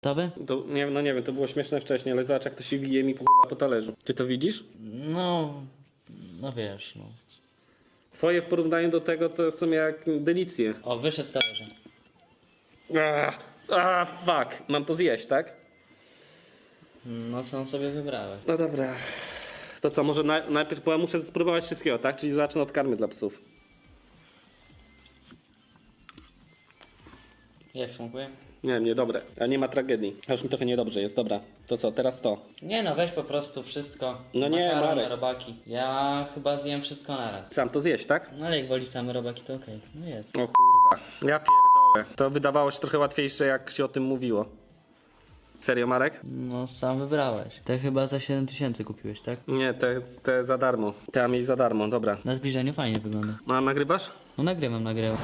Tobie? To, nie, no nie wiem, to było śmieszne wcześniej, ale zobacz jak to się wije mi po, po talerzu. Ty to widzisz? No, no wiesz, no. Twoje w porównaniu do tego to są jak delicje. O, wyszedł z talerza. Ah, ah, fuck. Mam to zjeść, tak? No sam sobie wybrałeś. No dobra. To co, może na, najpierw, bo ja muszę spróbować wszystkiego, tak? Czyli zacznę od karmy dla psów. Jak smakuje? Nie, nie, dobre. A nie ma tragedii. A już mi trochę niedobrze jest, dobra. To co, teraz to. Nie no, weź po prostu wszystko. No nie, Marek. robaki. Ja chyba zjem wszystko naraz. Sam to zjeść, tak? No ale jak wolisz same robaki, to okej. No jest. O kurwa. Ja pierdolę. To wydawało się trochę łatwiejsze, jak się o tym mówiło. Serio, Marek? No sam wybrałeś. Te chyba za 7 tysięcy kupiłeś, tak? Nie, te, te za darmo. Te mieć za darmo, dobra. Na zbliżeniu fajnie wygląda. No, a nagrywasz? No nagrywam, nagrywam.